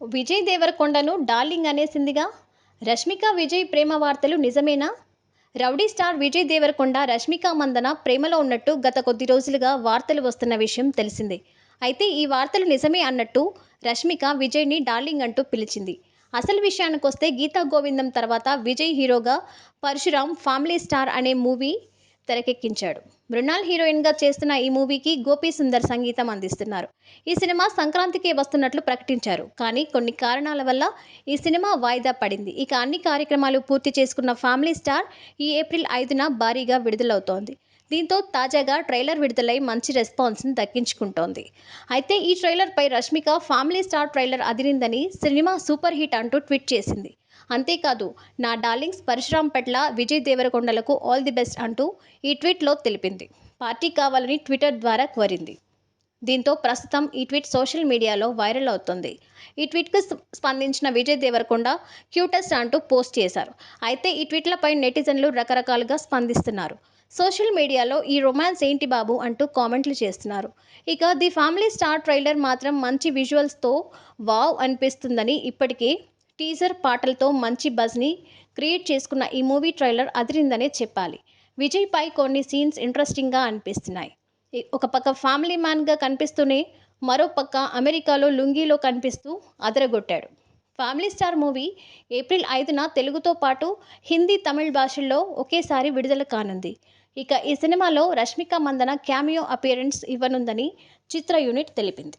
విజయ్ దేవరకొండను డార్లింగ్ అనేసిందిగా రష్మిక విజయ్ ప్రేమ వార్తలు నిజమేనా? రౌడీ స్టార్ విజయ్ దేవరకొండ రష్మిక మందన ప్రేమలో ఉన్నట్టు గత కొద్ది రోజులుగా వార్తలు వస్తున్న విషయం తెలిసిందే. అయితే ఈ వార్తలు నిజమే అన్నట్టు రష్మిక విజయ్ని డార్లింగ్ అంటూ పిలిచింది. అసలు విషయానికొస్తే గీతా గోవిందం తర్వాత విజయ్ హీరోగా పరశురామ్ ఫ్యామిలీ స్టార్ అనే మూవీ తెరకెక్కించాడు. మృణాల్ హీరోయిన్గా చేస్తున్న ఈ మూవీకి గోపీ సుందర్ సంగీతం అందిస్తున్నారు. ఈ సినిమా సంక్రాంతికే వస్తున్నట్లు ప్రకటించారు. కానీ కొన్ని కారణాల వల్ల ఈ సినిమా వాయిదా పడింది. ఇక అన్ని కార్యక్రమాలు పూర్తి చేసుకున్న ఫ్యామిలీ స్టార్ ఈ ఏప్రిల్ ఐదున భారీగా విడుదలవుతోంది. దీంతో తాజాగా ట్రైలర్ విడుదలై మంచి రెస్పాన్స్ని దక్కించుకుంటోంది. అయితే ఈ ట్రైలర్పై రష్మిక ఫ్యామిలీ స్టార్ ట్రైలర్ అదిరిందని సినిమా సూపర్ హిట్ అంటూ ట్వీట్ చేసింది. అంతేకాదు నా డార్లింగ్స్ పరశురాం పట్ల విజయ్ దేవరకొండలకు ఆల్ ది బెస్ట్ అంటూ ఈ ట్వీట్లో తెలిపింది. పార్టీ కావాలని ట్విట్టర్ ద్వారా కోరింది. దీంతో ప్రస్తుతం ఈ ట్వీట్ సోషల్ మీడియాలో వైరల్ అవుతుంది. ఈ ట్వీట్కు స్పందించిన విజయ్ దేవరకొండ క్యూటెస్ట్ అంటూ పోస్ట్ చేశారు. అయితే ఈ ట్వీట్లపై నెటిజన్లు రకరకాలుగా స్పందిస్తున్నారు. సోషల్ మీడియాలో ఈ రొమాన్స్ ఏంటి బాబు అంటూ కామెంట్లు చేస్తున్నారు. ఇక ది ఫ్యామిలీ స్టార్ ట్రైలర్ మాత్రం మంచి విజువల్స్తో వావ్ అనిపిస్తుందని ఇప్పటికే టీజర్ పాటలతో మంచి బజ్ని క్రియేట్ చేసుకున్న ఈ మూవీ ట్రైలర్ అదిరిందనే చెప్పాలి. విజయ్పై కొన్ని సీన్స్ ఇంట్రెస్టింగ్గా అనిపిస్తున్నాయి. ఒక పక్క ఫ్యామిలీ మ్యాన్గా కనిపిస్తూనే మరో పక్క అమెరికాలో లుంగీలో కనిపిస్తూ అదరగొట్టాడు. ఫ్యామిలీ స్టార్ మూవీ ఏప్రిల్ ఐదున తెలుగుతో పాటు హిందీ తమిళ్ భాషల్లో ఒకేసారి విడుదల కానుంది. ఇక ఈ సినిమాలో రష్మిక మందన క్యామియో అపియరెన్స్ ఇవ్వనుందని చిత్ర యూనిట్ తెలిపింది.